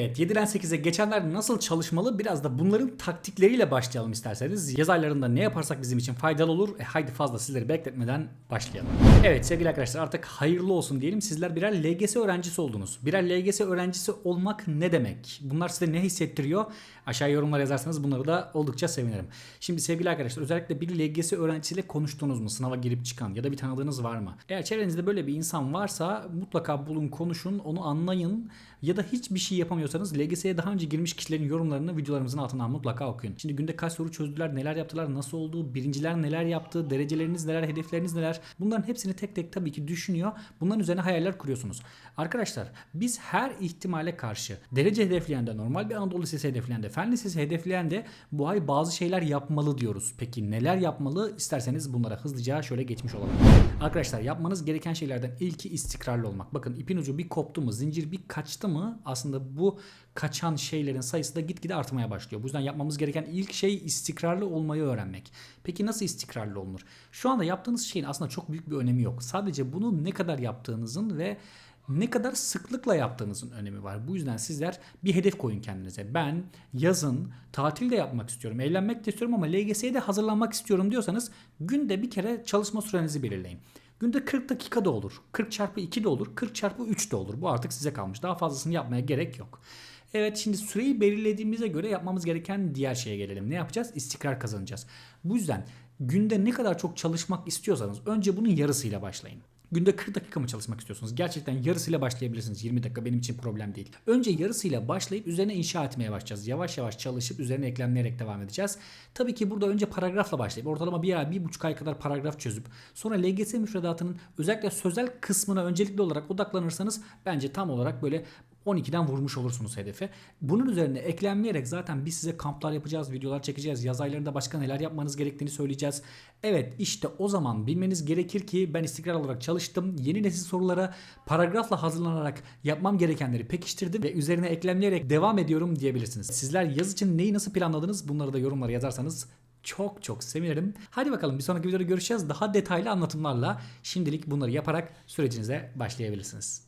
Evet 7'den 8'e geçenler nasıl çalışmalı biraz da bunların taktikleriyle başlayalım isterseniz. Yaz aylarında ne yaparsak bizim için faydalı olur. E, haydi fazla sizleri bekletmeden başlayalım. Evet sevgili arkadaşlar artık hayırlı olsun diyelim. Sizler birer LGS öğrencisi oldunuz. Birer LGS öğrencisi olmak ne demek? Bunlar size ne hissettiriyor? Aşağı yorumlara yazarsanız bunları da oldukça sevinirim. Şimdi sevgili arkadaşlar özellikle bir LGS öğrencisiyle konuştunuz mu? Sınava girip çıkan ya da bir tanıdığınız var mı? Eğer çevrenizde böyle bir insan varsa mutlaka bulun konuşun onu anlayın ya da hiçbir şey yapamıyorsanız LGS'ye daha önce girmiş kişilerin yorumlarını videolarımızın altından mutlaka okuyun. Şimdi günde kaç soru çözdüler, neler yaptılar, nasıl oldu, birinciler neler yaptı, dereceleriniz neler, hedefleriniz neler bunların hepsini tek tek tabii ki düşünüyor. Bunların üzerine hayaller kuruyorsunuz. Arkadaşlar biz her ihtimale karşı derece hedefleyen de normal bir Anadolu Lisesi hedefleyen de fen lisesi hedefleyen de bu ay bazı şeyler yapmalı diyoruz. Peki neler yapmalı? İsterseniz bunlara hızlıca şöyle geçmiş olalım. Arkadaşlar yapmanız gereken şeylerden ilki istikrarlı olmak. Bakın ipin ucu bir koptu mu, zincir bir kaçtı mı aslında bu kaçan şeylerin sayısı da gitgide artmaya başlıyor. Bu yüzden yapmamız gereken ilk şey istikrarlı olmayı öğrenmek. Peki nasıl istikrarlı olunur? Şu anda yaptığınız şeyin aslında çok büyük bir önemi yok. Sadece bunu ne kadar yaptığınızın ve ne kadar sıklıkla yaptığınızın önemi var. Bu yüzden sizler bir hedef koyun kendinize. Ben yazın tatil de yapmak istiyorum, eğlenmek de istiyorum ama LGS'ye de hazırlanmak istiyorum diyorsanız günde bir kere çalışma sürenizi belirleyin. Günde 40 dakika da olur. 40 çarpı 2 de olur. 40 çarpı 3 de olur. Bu artık size kalmış. Daha fazlasını yapmaya gerek yok. Evet şimdi süreyi belirlediğimize göre yapmamız gereken diğer şeye gelelim. Ne yapacağız? İstikrar kazanacağız. Bu yüzden günde ne kadar çok çalışmak istiyorsanız önce bunun yarısıyla başlayın. Günde 40 dakika mı çalışmak istiyorsunuz? Gerçekten yarısıyla başlayabilirsiniz. 20 dakika benim için problem değil. Önce yarısıyla başlayıp üzerine inşa etmeye başlayacağız. Yavaş yavaş çalışıp üzerine eklemleyerek devam edeceğiz. Tabii ki burada önce paragrafla başlayıp ortalama bir ay, bir buçuk ay kadar paragraf çözüp sonra LGS müfredatının özellikle sözel kısmına öncelikli olarak odaklanırsanız bence tam olarak böyle 12'den vurmuş olursunuz hedefe. Bunun üzerine eklemleyerek zaten biz size kamplar yapacağız, videolar çekeceğiz. Yaz aylarında başka neler yapmanız gerektiğini söyleyeceğiz. Evet işte o zaman bilmeniz gerekir ki ben istikrar olarak çalıştım. Yeni nesil sorulara paragrafla hazırlanarak yapmam gerekenleri pekiştirdim ve üzerine eklemleyerek devam ediyorum diyebilirsiniz. Sizler yaz için neyi nasıl planladınız bunları da yorumlara yazarsanız çok çok sevinirim. Hadi bakalım bir sonraki videoda görüşeceğiz. Daha detaylı anlatımlarla şimdilik bunları yaparak sürecinize başlayabilirsiniz.